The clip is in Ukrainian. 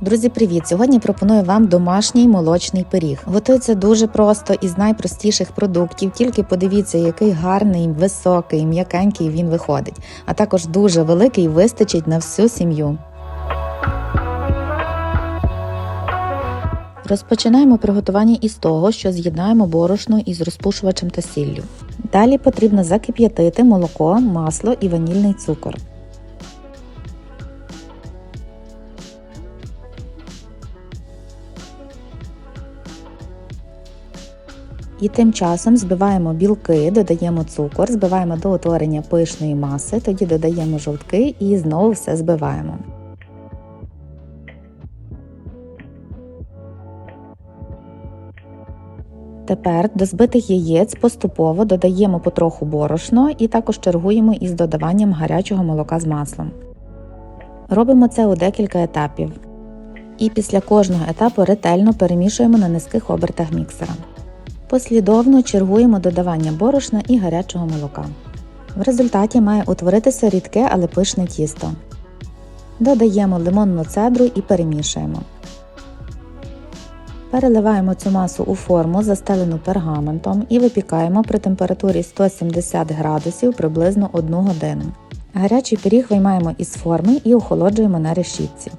Друзі, привіт! Сьогодні пропоную вам домашній молочний пиріг. Готується дуже просто із найпростіших продуктів. Тільки подивіться, який гарний, високий, м'якенький він виходить. А також дуже великий вистачить на всю сім'ю. Розпочинаємо приготування із того, що з'єднаємо борошно із розпушувачем та сіллю. Далі потрібно закип'ятити молоко, масло і ванільний цукор. І тим часом збиваємо білки, додаємо цукор, збиваємо до утворення пишної маси, тоді додаємо жовтки і знову все збиваємо. Тепер до збитих яєць поступово додаємо потроху борошно і також чергуємо із додаванням гарячого молока з маслом. Робимо це у декілька етапів. І після кожного етапу ретельно перемішуємо на низьких обертах міксера. Послідовно чергуємо додавання борошна і гарячого молока. В результаті має утворитися рідке, але пишне тісто. Додаємо лимонну цедру і перемішуємо. Переливаємо цю масу у форму, застелену пергаментом, і випікаємо при температурі 170 градусів приблизно 1 годину. Гарячий пиріг виймаємо із форми і охолоджуємо на решітці.